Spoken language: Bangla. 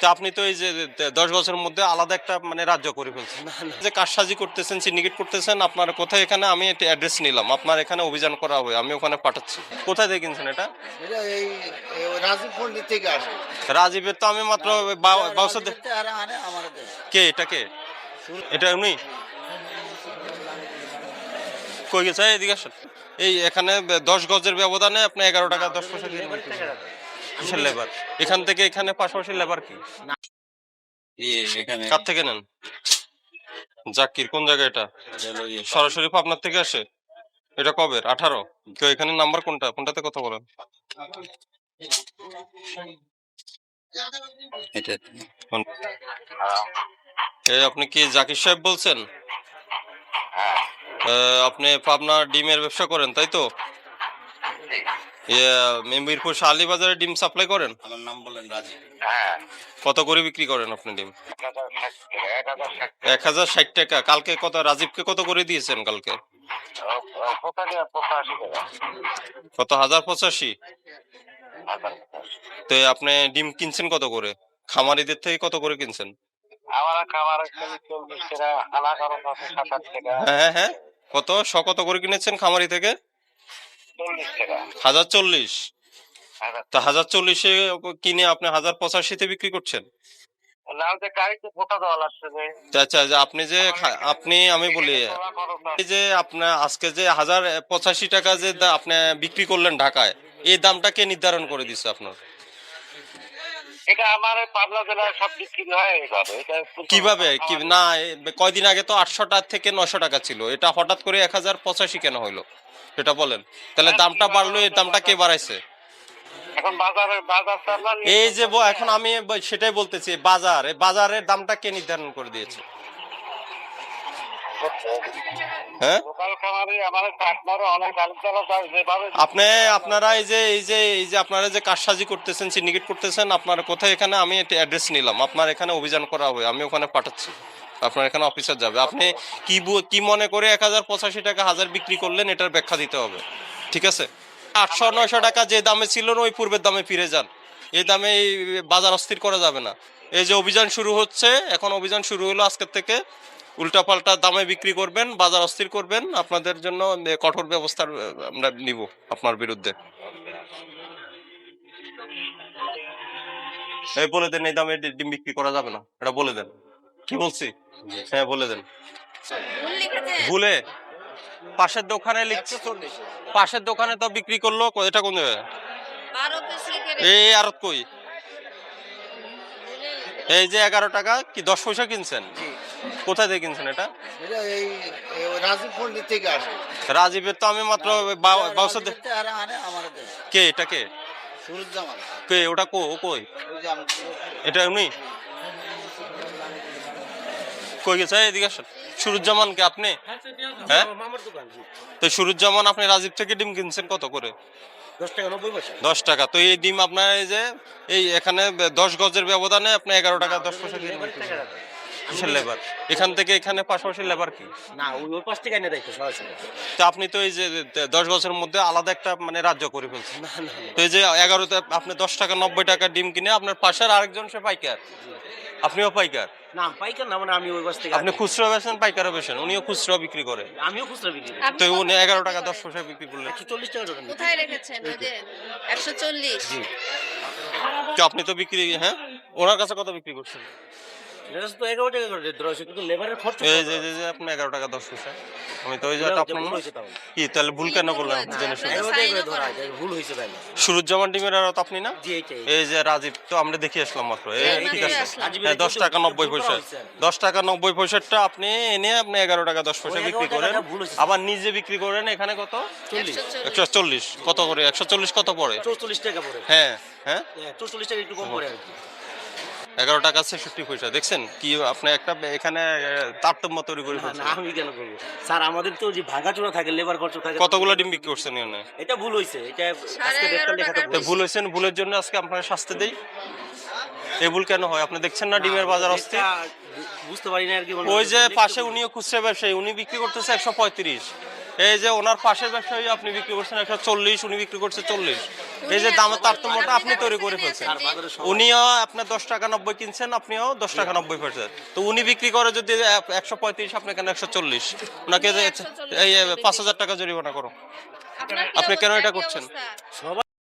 তো আপনি তো এই যে দশ বছরের মধ্যে আলাদা একটা মানে রাজ্য করে ফেলছেন। যে কারসাজি করতেছেন সিন্ডিকেট করতেছেন আপনার কোথায় এখানে আমি অ্যাড্রেস নিলাম। আপনার এখানে অভিযান করা হবে আমি ওখানে পাঠাচ্ছি। কোথায় কিনছেন এটা? এটা থেকে আসে। রাজীবের তো আমি মাত্র কে এটা কে? এটা উনি? কই গেছে? এদিকে এই এখানে দশ গজের ব্যবধানে আপনি এগারো টাকা দশ পয়সা কিসের লেবার। এখান থেকে এখানে পাশাপাশি লেবার কি? কার থেকে নেন? জাকির কোন জায়গা এটা? সরাসরি আপনার থেকে আসে? এটা কবে? আঠারো? তো এখানে নাম্বার কোনটা? কোনটাতে কথা বলেন। আপনি কি জাকির সাহেব বলছেন? আপনি পাবনা ডিমের ব্যবসা করেন তাই তো? ইয়ে, মিরপুর শালি বাজারে ডিম সাপ্লাই করেন? আমার নাম বলেন রাজীব। কত করে বিক্রি করেন আপনি ডিম? এক হাজার ষাট টাকা। কালকে কত রাজীবকে কত করে দিয়েছেন কালকে? কত হাজার পঁচাশি? তো আপনি ডিম কিনছেন কত করে? খামারিদের থেকে কত করে কিনছেন? হ্যাঁ হ্যাঁ হ্যাঁ। কত শ কত করে কিনেছেন খামারি থেকে? হাজার চল্লিশ। তো হাজার চল্লিশে কিনে আপনি হাজার পঁচাশিতে বিক্রি করছেন? তা আচ্ছা আপনি যে আপনি আমি বলি যে আপনার আজকে যে হাজার পঁচাশি টাকা যে আপনি বিক্রি করলেন ঢাকায় এই দামটা কে নির্ধারণ করে দিচ্ছে আপনার? এটা আমার পাবনা জেলায় সব বিক্রি হয় এইভাবে কীভাবে? কি না কয়দিন আগে তো আটশো টাকা থেকে নশো টাকা ছিল। এটা হঠাৎ করে এক হাজার পঁচাশি কেন হইল? সেটা বলেন। তাহলে দামটা বাড়লো এই দামটা কে বাড়াইছে? এখন বাজারে বাজার এই যে এখন আমি সেটাই বলতেছি বাজার। বাজারের দামটা কে নির্ধারণ করে দিয়েছে? যেভাবে আপনি আপনারা এই যে এই যে এই যে আপনারা যে কারসাজি করতেছেন সিন্ডিকেট করতেছেন আপনার কোথায় এখানে আমি অ্যাড্রেস নিলাম। আপনার এখানে অভিযান করা হবে আমি ওখানে পাঠাচ্ছি। আপনার এখানে অফিসার যাবে। আপনি কি কি মনে করে এক হাজার পঁচাশি টাকা হাজার বিক্রি করলেন এটার ব্যাখ্যা দিতে হবে। ঠিক আছে? আটশো নয়শো টাকা যে দামে ছিল না ওই পূর্বের দামে ফিরে যান। এই দামে এই বাজার অস্থির করা যাবে না। এই যে অভিযান শুরু হচ্ছে এখন অভিযান শুরু হলো আজকের থেকে। উল্টাপাল্টা দামে বিক্রি করবেন বাজার অস্থির করবেন আপনাদের জন্য কঠোর ব্যবস্থা আমরা নিব আপনার বিরুদ্ধে। এই বলে দেন এই দামে ডিম বিক্রি করা যাবে না। এটা বলে দেন। কি বলছি? হ্যাঁ বলে দেন। ভুলে পাশের দোকানে লিখছে পাশের দোকানে তো বিক্রি করল এটা কোন এই আর কই? এই যে এগারো টাকা কি দশ পয়সা কিনছেন? কোথায় দিয়ে কিনছেন এটা? এটা এই এই রাজীব পন্ডিত থেকে আসে। রাজীবের তো আমি মাত্র বাউসা আর আনে আমার দেশ। কে এটা কে? কে ওটা কো ও কই? এটা উনি কই গেছে? এদিকে আসেন। সুরুজ্জামান কে আপনি? হ্যাঁ? তো সুরুজ্জামান আপনি রাজীব থেকে ডিম কিনছেন কত করে? দশ টাকা তো এই ডিম আপনার এই যে এই এখানে দশ গজের ব্যবধানে আপনি এগারো টাকা দশ পয়সা কিসের লেবার এখান থেকে এখানে পাশাপাশি লেবার কি? না ওই ওই পাশ থেকে এনে দেখো সরাসরি তো আপনি তো এই যে দশ বছরের মধ্যে আলাদা একটা মানে রাজ্য করে ফেলছেন। তো এই যে এগারোতে আপনি দশ টাকা নব্বই টাকা ডিম কিনে আপনার পাশের আরেকজন সে পাইকার। আপনিও পাইকার? না পাইকার না মানে আমি ওই বাস থেকে আপনি খুচরো বেছেন পাইকারও বেছেন উনিও খুচরো বিক্রি করে। আমিও খুচরা বিক্রি করি। তো উনি এগারো টাকা দশ পয়সা বিক্রি করলেন। একশো চল্লিশ টাকা দোকান কোথায় রেখেছেন? ওই যে। একশো চল্লিশ। তো আপনি তো বিক্রি হ্যাঁ? ওনার কাছে কত বিক্রি করছেন? এটা তো এগারো টাকা করে দিতে রয়েছে কিন্তু লেবারের খরচ এই যে যে- যে আপনি এগারো টাকা দশ পয়সা। আমি তো ওই যে আপনার ভুল হয়েছে তাও। কি তাহলে ভুল কেন করলেন? জেনে শুনে এগারো টাকা করে সাইনও ধরা করা যায়, ভুল হয়েছে তাই সুরুজ্জামান ডিমের আর আপনি না? এই যে রাজীব তো আমরা দেখে আসলাম মাত্র। এই এই ঠিক আছে। আসলাম। হ্যাঁ, দশ টাকা নব্বই পয়সা দশ টাকা নব্বই পয়সাটা আপনি এনে আপনি এগারো টাকা দশ পয়সা বিক্রি করেন। আবার নিজে বিক্রি করেন এখানে কত? চল্লিশ। একশো চল্লিশ একশো চল্লিশ। কত করে? একশো চল্লিশ কত পড়ে? চৌচল্লিশ টাকা পড়ে। হ্যাঁ হ্যাঁ। হ্যাঁ, চৌচল্লিশ টাকা একটু কম পড়ে আর কি। এগারো টাকা ছেষট্টি পয়সা। দেখছেন কি আপনি একটা এখানে তারতম্য তৈরি করে ফেলছেন। আমি কেন করব? স্যার আমাদের তো যে ভাঙাচোরা থাকে লেবার খরচ থাকে কতগুলো ডিম বিক্রি করছেন এখানে? এটা ভুল হয়েছে এটা আজকে তো ভুল হয়েছেন ভুলের জন্য আজকে আপনার শাস্তি দেই। এই ভুল কেন হয়? আপনি দেখছেন না ডিমের বাজার অস্থির? বুঝতে পারি না আর কি মানে ওই যে পাশে উনিও খুচরা ব্যবসায়ী উনি বিক্রি করতেছে একশো পঁয়ত্রিশ। এই যে ওনার পাশের ব্যবসায়ী আপনি বিক্রি করছেন একশো চল্লিশ উনি বিক্রি করছে চল্লিশ। এই যে দামের তারতম্যটা আপনি তৈরি করে ফেলছেন। উনিও আপনার দশ টাকা নব্বই কিনছেন আপনিও দশ টাকা নব্বই ফেলছেন। তো উনি বিক্রি করে যদি একশো পঁয়ত্রিশ আপনি কেন একশো চল্লিশ? ওনাকে যে 140 এই পাঁচ হাজার টাকা জরিমানা করো আপনি কেন এটা করছেন? সবাই